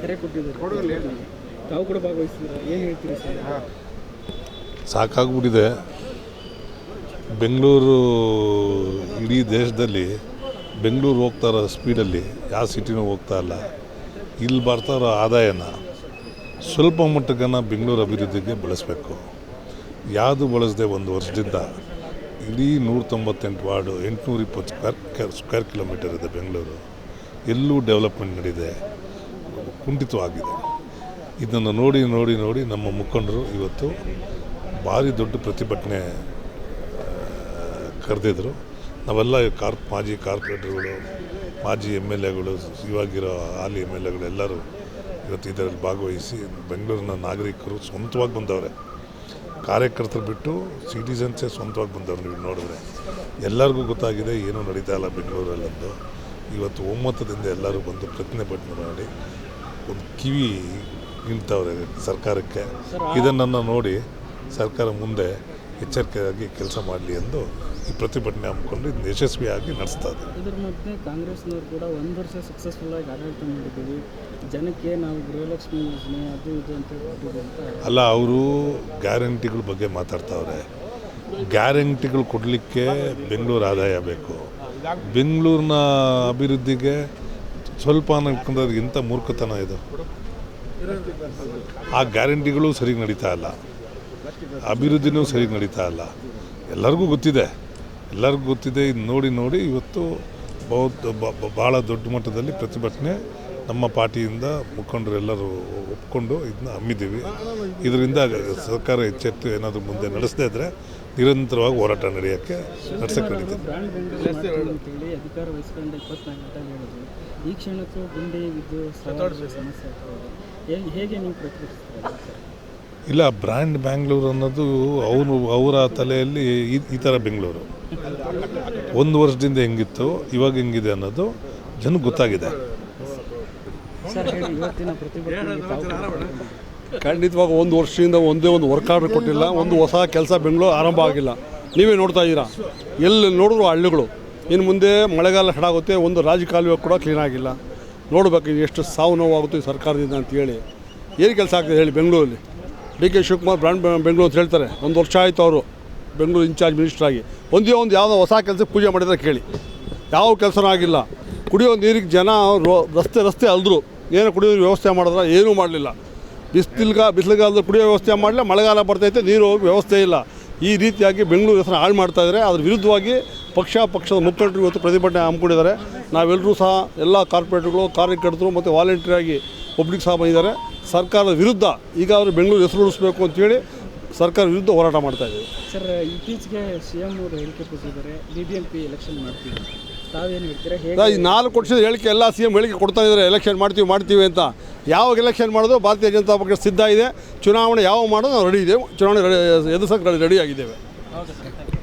ಕರೆ ಕೊಟ್ಟಿದ್ದಾರೆ. ತಾವು ಕೂಡ ಏನು ಹೇಳ್ತೀರಿ ಸರ್? ಸಾಕಾಗ್ಬಿಟ್ಟಿದೆ. ಬೆಂಗಳೂರು ಇಡೀ ದೇಶದಲ್ಲಿ ಬೆಂಗಳೂರು ಹೋಗ್ತಾ ಇರೋ ಸ್ಪೀಡಲ್ಲಿ ಯಾವ ಸಿಟಿನೂ ಹೋಗ್ತಾ ಇಲ್ಲ. ಇಲ್ಲಿ ಬರ್ತಾ ಇರೋ ಆದಾಯನ ಸ್ವಲ್ಪ ಮಟ್ಟಗನ ಬೆಂಗಳೂರು ಅಭಿವೃದ್ಧಿಗೆ ಬಳಸಬೇಕು. ಯಾವುದು ಬಳಸದೆ ಒಂದು ವರ್ಷದಿಂದ ಇಡೀ ನೂರ ತೊಂಬತ್ತೆಂಟು ವಾರ್ಡು ಎಂಟುನೂರ ಇಪ್ಪತ್ತು ಸ್ಕ್ವೇರ್ ಸ್ಕ್ವೇರ್ ಕಿಲೋಮೀಟರ್ ಇದೆ ಬೆಂಗಳೂರು. ಎಲ್ಲೂ ಡೆವಲಪ್ಮೆಂಟ್ ನಡೆದಿದೆ ಕುಂಠಿತವಾಗಿದೆ. ಇದನ್ನು ನೋಡಿ ನೋಡಿ ನೋಡಿ ನಮ್ಮ ಮುಖಂಡರು ಇವತ್ತು ಭಾರಿ ದೊಡ್ಡ ಪ್ರತಿಭಟನೆ ಕರೆದಿದ್ರು. ನಾವೆಲ್ಲ ಕಾರ್ಪ್, ಮಾಜಿ ಕಾರ್ಪೊರೇಟರ್ಗಳು, ಮಾಜಿ ಎಂ ಎಲ್ ಎಗಳು, ಇವಾಗಿರೋ ಹಾಲಿ ಎಂ ಎಲ್ ಎಗಳು ಎಲ್ಲರೂ ಇವತ್ತು ಇದರಲ್ಲಿ ಭಾಗವಹಿಸಿ ಬೆಂಗಳೂರಿನ ನಾಗರಿಕರು ಸ್ವಂತವಾಗಿ ಬಂದವರೆ. ಕಾರ್ಯಕರ್ತರು ಬಿಟ್ಟು ಸಿಟಿಸನ್ಸೇ ಸ್ವಂತವಾಗಿ ಬಂದವರು ನೀವು ನೋಡಿದ್ರೆ. ಎಲ್ಲರಿಗೂ ಗೊತ್ತಾಗಿದೆ ಏನೂ ನಡೀತಾ ಇಲ್ಲ ಬೆಂಗಳೂರಲ್ಲಂದು. ಇವತ್ತು ಒಮ್ಮತದಿಂದ ಎಲ್ಲರೂ ಬಂದು ಪ್ರತಿಭಟನೆ ಮಾಡಿ ಒಂದು ಕಿವಿ ನಿಂತವ್ರೆ ಸರ್ಕಾರಕ್ಕೆ. ಇದನ್ನು ನೋಡಿ ಸರ್ಕಾರ ಮುಂದೆ ಎಚ್ಚರಿಕೆಯಾಗಿ ಕೆಲಸ ಮಾಡಲಿ ಎಂದು ಈ ಪ್ರತಿಭಟನೆ ಹಮ್ಮಿಕೊಂಡು ಇದನ್ನು ಯಶಸ್ವಿಯಾಗಿ ನಡೆಸ್ತಾ ಇದೆ. ಇದ್ರ ಮಧ್ಯೆ ಕಾಂಗ್ರೆಸ್ನವ್ರು ಕೂಡ ಒಂದು ವರ್ಷ ಸಕ್ಸಸ್ಫುಲ್ ಆಗಿ ಆಡಳಿತ ಮಾಡಿದ್ದೀವಿ. ಜನಕ್ಕೆ ನಾವು ಗೃಹಲಕ್ಷ್ಮಿ ಯೋಜನೆ ಅದು ಇದು ಅಂತ ಅಂತ. ಅಲ್ಲ ಅವರು ಗ್ಯಾರಂಟಿಗಳ ಬಗ್ಗೆ ಮಾತಾಡ್ತಾವ್ರೆ. ಗ್ಯಾರಂಟಿಗಳು ಕೊಡಲಿಕ್ಕೆ ಬೆಂಗಳೂರು ಆದಾಯ ಬೇಕು. ಬೆಂಗಳೂರಿನ ಅಭಿವೃದ್ಧಿಗೆ ಸ್ವಲ್ಪ ಅನ್ನೋಕ್ಕಿಂತ ಮೂರ್ಖತನ ಇದು ಆ ಗ್ಯಾರಂಟಿಗಳು ಸರಿಗೆ ನಡೀತಾ ಇಲ್ಲ ಅಭಿವೃದ್ಧಿನೂ ಸರಿಗೆ ನಡೀತಾ ಇಲ್ಲ ಎಲ್ಲರಿಗೂ ಗೊತ್ತಿದೆ ಎಲ್ಲರಿಗೂ ಗೊತ್ತಿದೆ ಇದು ನೋಡಿ ನೋಡಿ ಇವತ್ತು ಬಹುತ್ ಬ- ಬ- ಭಾಳ ದೊಡ್ಡ ಮಟ್ಟದಲ್ಲಿ ಪ್ರತಿಭಟನೆ ನಮ್ಮ ಪಾರ್ಟಿಯಿಂದ ಮುಖಂಡರೆಲ್ಲರೂ ಒಪ್ಕೊಂಡು ಇದನ್ನ ಹಮ್ಮಿದ್ದೀವಿ ಇದರಿಂದ ಸರ್ಕಾರ ಎಚ್ಚೆತ್ತು ಏನಾದರೂ ಮುಂದೆ ನಡೆಸದೇ ಇದ್ದರೆ ನಿರಂತರವಾಗಿ ಹೋರಾಟ ನಡೆಯೋಕ್ಕೆ ನಡೆಸಕ್ಕೆ ನಡೀತೀವಿ ಈ ಕ್ಷಣಕ್ಕೂ ಗುಂಡಿ ಬಿದ್ದು ಸಮಸ್ಯೆ ಆಗ್ತದೆ. ಹೇಗೆ ಹೇಗೆ ನೀವು ಪ್ರತಿಕ್ರಿಯಿಸ್ತೀರಾ ಇಲ್ಲ ಬ್ರ್ಯಾಂಡ್ ಬ್ಯಾಂಗ್ಳೂರು ಅನ್ನೋದು ಅವರು ಅವರ ತಲೆಯಲ್ಲಿ ಈ ಈ ಥರ ಬೆಂಗಳೂರು. ಒಂದು ವರ್ಷದಿಂದ ಹೆಂಗಿತ್ತು ಇವಾಗ ಹೆಂಗಿದೆ ಅನ್ನೋದು ಜನಕ್ಕೆ ಗೊತ್ತಾಗಿದೆ. ಸರ್ ಹೇಳಿ ಇವತ್ತಿನ ಖಂಡಿತವಾಗ ಒಂದು ವರ್ಷದಿಂದ ಒಂದೇ ಒಂದು ವರ್ಕ್ ಆರ್ಡರ್ ಕೊಟ್ಟಿಲ್ಲ ಒಂದು ಹೊಸ ಕೆಲಸ ಬೆಂಗಳೂರು ಆರಂಭ ಆಗಿಲ್ಲ. ನೀವೇ ನೋಡ್ತಾ ಇದ್ದೀರಾ? ಎಲ್ಲಿ ನೋಡಿದ್ರು ಹಳ್ಳಿಗಳು. ಇನ್ನು ಮುಂದೆ ಮಳೆಗಾಲ ಹಡಾಗುತ್ತೆ, ಒಂದು ರಾಜಕಾಲುವೆ ಕೂಡ ಕ್ಲೀನ್ ಆಗಿಲ್ಲ. ನೋಡಬೇಕು ಎಷ್ಟು ಸಾವು ನೋವಾಗುತ್ತೆ ಸರ್ಕಾರದಿಂದ ಅಂತೇಳಿ ಏನು ಕೆಲಸ ಆಗ್ತದೆ ಹೇಳಿ ಬೆಂಗಳೂರಲ್ಲಿ? D K Shivakumar brand Bengaluru ಅಂತ ಹೇಳ್ತಾರೆ. ಒಂದು ವರ್ಷ ಆಯಿತು ಅವರು ಬೆಂಗಳೂರು ಇನ್ಚಾರ್ಜ್ ಮಿನಿಸ್ಟರ್ ಆಗಿ. ಒಂದೇ ಒಂದು ಯಾವುದೋ ಹೊಸ ಕೆಲಸ ಪೂಜೆ ಮಾಡಿದ್ರೆ ಕೇಳಿ. ಯಾವ ಕೆಲಸನೂ ಆಗಿಲ್ಲ. ಕುಡಿಯೋ ನೀರಿಗೆ ಜನ ರಸ್ತೆ ರಸ್ತೆ ಅಲ್ದರು. ಏನು ಕುಡಿಯೋ ವ್ಯವಸ್ಥೆ ಮಾಡಿದ್ರೆ ಏನೂ ಮಾಡಲಿಲ್ಲ. ಬಿಸಿಲಿಗ ಬಿಸಿಲುಗಾಲದಲ್ಲಿ ಕುಡಿಯೋ ವ್ಯವಸ್ಥೆ ಮಾಡಲಿಲ್ಲ, ಮಳೆಗಾಲ ಬರ್ತೈತೆ ನೀರು ವ್ಯವಸ್ಥೆ ಇಲ್ಲ. ಈ ರೀತಿಯಾಗಿ ಬೆಂಗಳೂರು ಹೆಸರು ಹಾಳು ಮಾಡ್ತಾಯಿದ್ರೆ ಅದ್ರ ವಿರುದ್ಧವಾಗಿ ಪಕ್ಷ ಪಕ್ಷದ ಮುಖಂಡರು ಇವತ್ತು ಪ್ರತಿಭಟನೆ ಹಮ್ಮಿಕೊಂಡಿದ್ದಾರೆ. ನಾವೆಲ್ಲರೂ ಸಹ ಎಲ್ಲ ಕಾರ್ಪೊರೇಟ್ಗಳು ಕಾರ್ಯಕರ್ತರು ಮತ್ತು ವಾಲಂಟಿಯರಾಗಿ ಪಬ್ಲಿಕ್ ಸಹ ಬಂದಿದ್ದಾರೆ. ಸರ್ಕಾರದ ವಿರುದ್ಧ ಈಗಾದರೂ ಬೆಂಗಳೂರು ಹೆಸರು ಉಳಿಸ್ಬೇಕು ಅಂತೇಳಿ ಸರ್ಕಾರ ವಿರುದ್ಧ ಹೋರಾಟ ಮಾಡ್ತಾ ಇದ್ದೀವಿ. ಸರ್ ಇತ್ತೀಚೆಗೆ ಸಿ ಎಂ ಅವರು ಹೇಳಿಕೆ ಕೊಟ್ಟಿದ್ದಾರೆ B B M P election ಮಾಡ್ತೀವಿ ತಾವೇನು ಹೇಳ್ತೀರಾ? ಈ ನಾಲ್ಕು ವರ್ಷದ ಹೇಳಿಕೆ ಎಲ್ಲ ಸಿ ಎಂ ಹೇಳಿಕೆ ಕೊಡ್ತಾ ಇದ್ದಾರೆ ಎಲೆಕ್ಷನ್ ಮಾಡ್ತೀವಿ ಮಾಡ್ತೀವಿ ಅಂತ. ಯಾವಾಗ ಎಲೆಕ್ಷನ್ ಮಾಡೋದು ಭಾರತೀಯ ಜನತಾ ಪಕ್ಷ ಸಿದ್ಧ ಇದೆ. ಚುನಾವಣೆ ಯಾವಾಗ ಮಾಡೋದು ನಾವು ರೆಡಿ ಇದೆ ಚುನಾವಣೆ ರೆಡಿ ಎದುರಿಸೋಕೆ ರೆಡಿ ಆಗಿದ್ದೇವೆ.